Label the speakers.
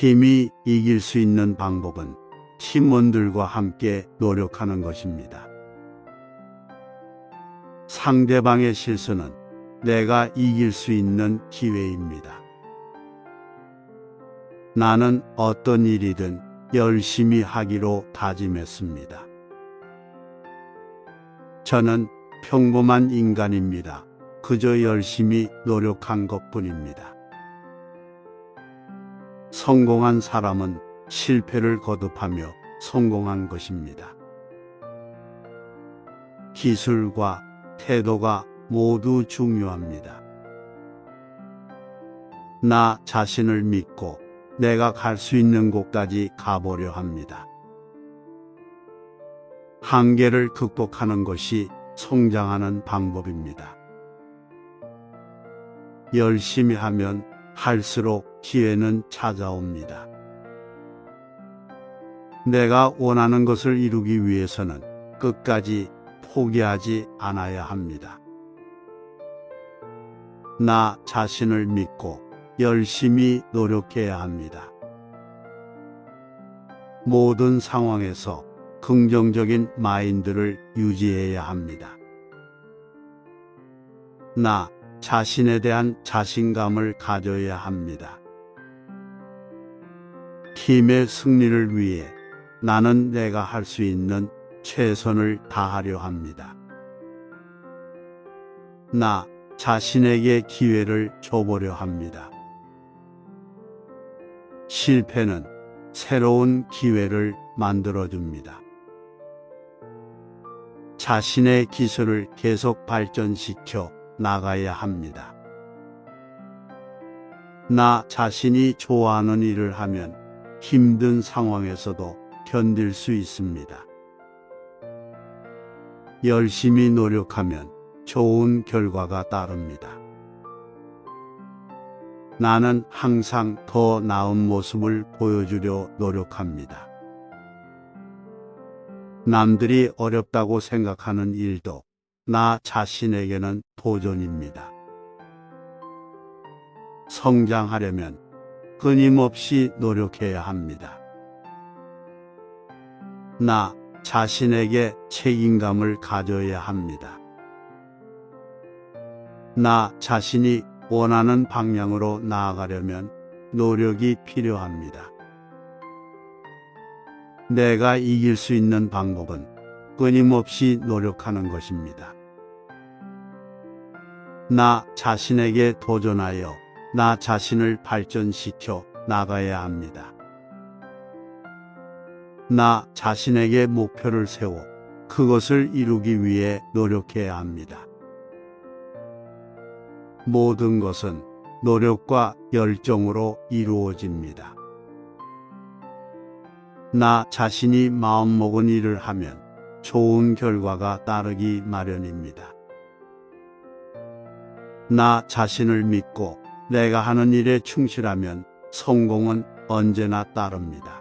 Speaker 1: 팀이 이길 수 있는 방법은 팀원들과 함께 노력하는 것입니다. 상대방의 실수는 내가 이길 수 있는 기회입니다. 나는 어떤 일이든 열심히 하기로 다짐했습니다. 저는 평범한 인간입니다. 그저 열심히 노력한 것 뿐입니다. 성공한 사람은 실패를 거듭하며 성공한 것입니다. 기술과 태도가 모두 중요합니다. 나 자신을 믿고 내가 갈 수 있는 곳까지 가보려 합니다. 한계를 극복하는 것이 성장하는 방법입니다. 열심히 하면 할수록 기회는 찾아옵니다. 내가 원하는 것을 이루기 위해서는 끝까지 포기하지 않아야 합니다. 나 자신을 믿고 열심히 노력해야 합니다. 모든 상황에서 긍정적인 마인드를 유지해야 합니다. 나 자신에 대한 자신감을 가져야 합니다. 팀의 승리를 위해 나는 내가 할 수 있는 최선을 다하려 합니다. 나 자신에게 기회를 줘보려 합니다. 실패는 새로운 기회를 만들어줍니다. 자신의 기술을 계속 발전시켜 나가야 합니다. 나 자신이 좋아하는 일을 하면 힘든 상황에서도 견딜 수 있습니다. 열심히 노력하면 좋은 결과가 따릅니다. 나는 항상 더 나은 모습을 보여주려 노력합니다. 남들이 어렵다고 생각하는 일도 나 자신에게는 도전입니다. 성장하려면 끊임없이 노력해야 합니다. 나 자신에게 책임감을 가져야 합니다. 나 자신이 원하는 방향으로 나아가려면 노력이 필요합니다. 내가 이길 수 있는 방법은 끊임없이 노력하는 것입니다. 나 자신에게 도전하여 나 자신을 발전시켜 나가야 합니다. 나 자신에게 목표를 세워 그것을 이루기 위해 노력해야 합니다. 모든 것은 노력과 열정으로 이루어집니다. 나 자신이 마음먹은 일을 하면 좋은 결과가 따르기 마련입니다. 나 자신을 믿고 내가 하는 일에 충실하면 성공은 언제나 따릅니다.